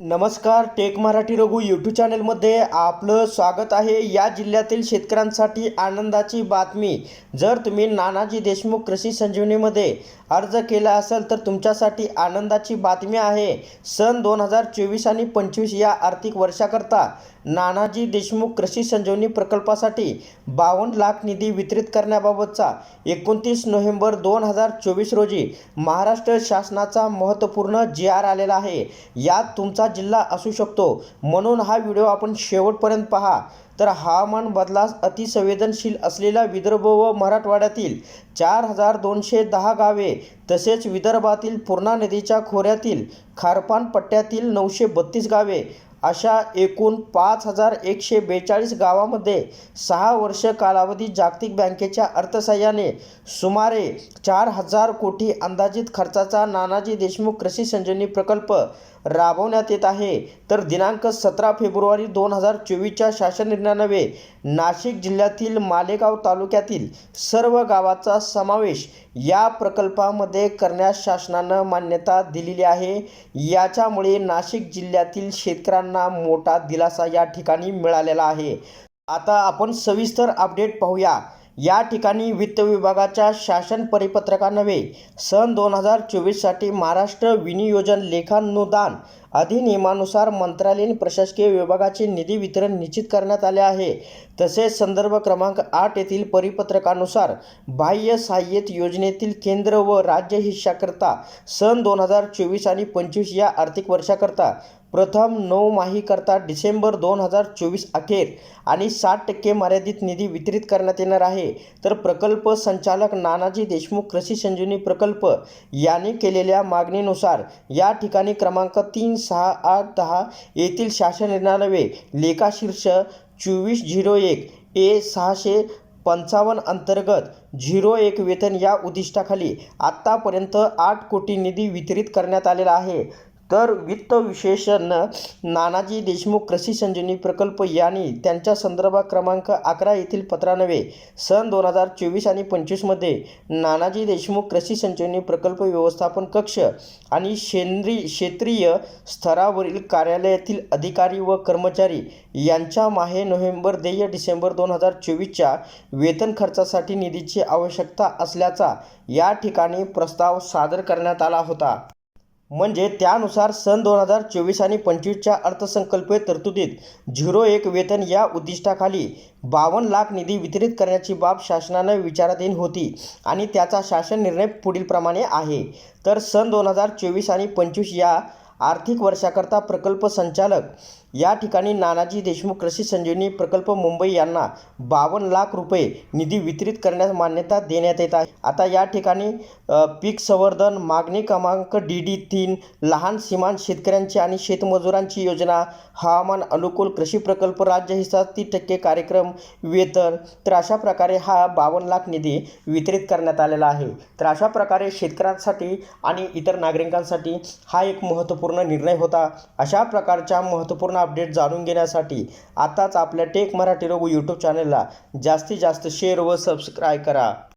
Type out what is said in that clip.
नमस्कार take Marathi Raghu YouTube चॅनलमध्ये आपलं स्वागत आहे. या जिल्ह्यातील शेतकऱ्यांसाठी आनंदाची बातमी. जर तुम्ही नानाजी देशमुख कृषी संजीवनीमध्ये अर्ज केला असेल तर तुमच्यासाठी आनंदाची बातमी आहे. सन दोन हजार चोवीस आणि पंचवीस या आर्थिक वर्षाकरता नानाजी देशमुख कृषी संजीवनी प्रकल्पासाठी बावन्न लाख निधी वितरित करण्याबाबतचा एकोणतीस नोव्हेंबर दोन हजार चोवीस रोजी महाराष्ट्र शासनाचा महत्त्वपूर्ण जी आर आलेला आहे. यात तुमचा जिल्हा असू शकतो. म्हणून हा व्हिडिओ आपण शेवटपर्यंत पहा. तर हवामान बदलास अतिसंवेदनशील असलेला विदर्भ व मराठवाड्यातील चार हजार दोनशे दहा गावे तसेच विदर्भातील पूर्णा नदीच्या खोऱ्यातील खारपान पट्ट्यातील नऊशे बत्तीस गावे अशा एकूण पाच हजार एकशे बेचाळीस गावामध्ये सहा वर्ष कालावधी जागतिक बँकेच्या अर्थसहाय्याने सुमारे चार हजार कोटी अंदाजित खर्चाचा नानाजी देशमुख कृषी संजीवनी प्रकल्प राबवण्यात येत आहे. तर दिनांक सतरा फेब्रुवारी दोन हजार चोवीसच्या शासन निर्णयान्वये नाशिक जिल्ह्यातील मालेगाव तालुक्यातील सर्व गावाचा समावेश या प्रकल्पामध्ये करण्यास शासनानं मान्यता दिलेली आहे. याच्यामुळे नाशिक जिल्ह्यातील शेतकऱ्यांना मोठा दिलासा या ठिकाणी मिळालेला आहे. आता आपण सविस्तर अपडेट पाहूया. या ठिकाणी वित्त विभागाच्या शासन परिपत्रकान्वये सन दोन हजार चोवीससाठी महाराष्ट्र विनियोजन लेखानुदान अधिनियमानुसार मंत्रालयीन प्रशासकीय विभागाचे निधी वितरण निश्चित करण्यात आले आहे. तसेच संदर्भ क्रमांक आठ येथील परिपत्रकानुसार बाह्य सहाय्यत योजनेतील केंद्र व राज्य हिश्शाकरता सन दोन हजार चोवीस आणि पंचवीस या आर्थिक वर्षाकरता प्रथम नऊमाहीकरता डिसेंबर दोन हजार चोवीस अखेर आणि साठ टक्के मर्यादित निधी वितरित करण्यात येणार आहे. तर प्रकल्प संचालक नानाजी देशमुख कृषी संजीवनी प्रकल्प याने केलेल्या मागणीनुसार या ठिकाणी क्रमांक तीन सहा आठ दहा येथील शासन निर्णयान्वये लेखाशीर्ष चोवीस झिरो एक ए सहाशे पंचावन्न अंतर्गत झिरो एक वेतन या उद्दिष्टाखाली आत्तापर्यंत आठ कोटी निधी वितरित करण्यात आलेला आहे. तर वित्त विशेषज्ञ नानाजी देशमुख कृषी संजीवनी प्रकल्प यांनी त्यांच्या संदर्भात क्रमांक अकरा येथील पत्रानवे सन दोन हजार चोवीस आणि पंचवीसमध्ये नानाजी देशमुख कृषी संजीवनी प्रकल्प व्यवस्थापन कक्ष आणि शेंद्री क्षेत्रीय स्तरावरील कार्यालयातील अधिकारी व कर्मचारी यांच्या माहे नोव्हेंबर देय डिसेंबर दोन हजार चोवीसच्या वेतन खर्चासाठी निधीची आवश्यकता असल्याचा या ठिकाणी प्रस्ताव सादर करण्यात आला होता. म्हणजे त्यानुसार सन दोन हजार चोवीस आणि पंचवीसच्या अर्थसंकल्पीय तरतुदीत झिरो एक वेतन या उद्दिष्टाखाली बावन्न लाख निधी वितरित करण्याची बाब शासनानं विचारात होती आणि त्याचा शासन निर्णय पुढीलप्रमाणे आहे. तर सन दोन हजार चोवीस आणि पंचवीस या आर्थिक वर्षाकरता प्रकल्प संचालक या ठिकाणी नानाजी देशमुख कृषी संजीवनी प्रकल्प मुंबई यांना बावन्न लाख रुपये निधी वितरित करण्यास मान्यता देण्यात येत आहे. आता या ठिकाणी पीक संवर्धन मागणी क्रमांक डी डी तीन लहान सीमांत शेतकऱ्यांची आणि शेतमजुरांची योजना हवामान अनुकूल कृषी प्रकल्प राज्य हिस्सा तीस टक्के कार्यक्रम वेतन तर अशा प्रकारे हा बावन्न लाख निधी वितरित करण्यात आलेला आहे. तर अशा प्रकारे शेतकऱ्यांसाठी आणि इतर नागरिकांसाठी हा एक महत्त्वपूर्ण निर्णय होता. अशा प्रकारच्या महत्त्वपूर्ण अपडेट जाणून घेण्यासाठी आताच आपल्या टेक मराठी रोग यूट्यूब चॅनलला जास्तीत जास्त शेअर व सबस्क्राईब करा.